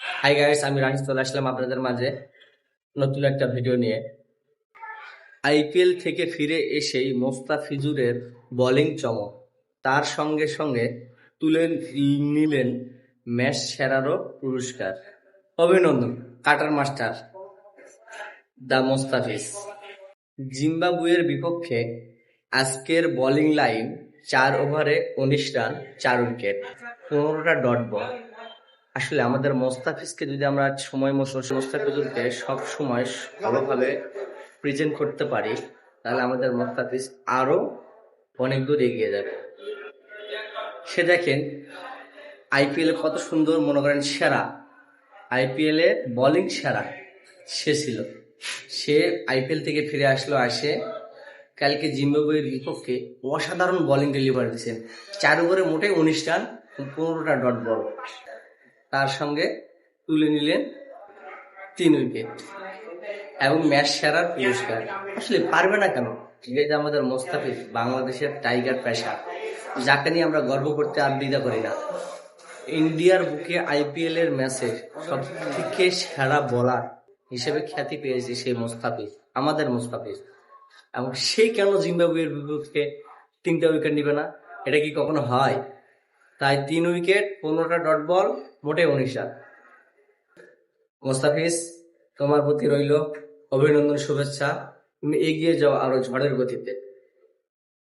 Hi guys আমি রানিস চলে আসলাম আপনাদের মাঝে নতুন একটা ভিডিও নিয়ে। আইপিএল থেকে ফিরে এসেই মোস্তাফিজুরের বোলিং চমক। তার সঙ্গে সঙ্গে তুলে নিলেন ম্যাচ সেরারও পুরস্কার। অভিনন্দন, কাটার মাস্টার, দা মোস্তাফিজ। জিম্বাবুয়ের বিপক্ষে আজকের বোলিং লাইন চার ওভারে উনিশ রান, চার উইকেট পনেরোটা ডট বল আসলে আমাদের মোস্তাফিজকে যদি আমরা সময় মতো মোস্তাফিজুরকে সব সময় ভালোভাবে প্রেজেন্ট করতে পারি, তাহলে আমাদের মোস্তাফিজ আরও অনেক দূর এগিয়ে যাবে। সে দেখেন, আইপিএল কত সুন্দর মনে করেন সেরা। আইপিএল বোলিং সেরা সে ছিল। সে আইপিএল থেকে ফিরে আসলো, আসে কালকে জিম্বাবুয়ের বিপক্ষে অসাধারণ বোলিং ডেলিভারি দিয়েছেন। চার ওভারে মোটে উনিশ রান পনেরোটা ডট বল তার সঙ্গে তুলে নিলেন তিন উইকেট এবং ম্যাচ সেরার পুরস্কার। আসলে পারবে না কেন? যে আমাদের মোস্তাফিজ, বাংলাদেশের টাইগার পেশা যাকে নিয়ে আমরা গর্ব করতে আর দ্বিধা করি না। ইন্ডিয়ার বুকে আইপিএল এর ম্যাচে সব থেকে সেরা বলার হিসেবে খ্যাতি পেয়েছে সেই মোস্তাফিজ, আমাদের মোস্তাফিজ। এবং সে কেন জিম্বাবুয়ের বিপক্ষে তিনটা উইকেট নিবে না? এটা কি কখনো হয়? তাই তিন উইকেট, পনেরোটা ডট বল, মোটে উনিশ রান। মোস্তাফিজ, তোমার প্রতি রইল অভিনন্দন, শুভেচ্ছা। তুমি এগিয়ে যাও আরও ঝড়ের গতিতে।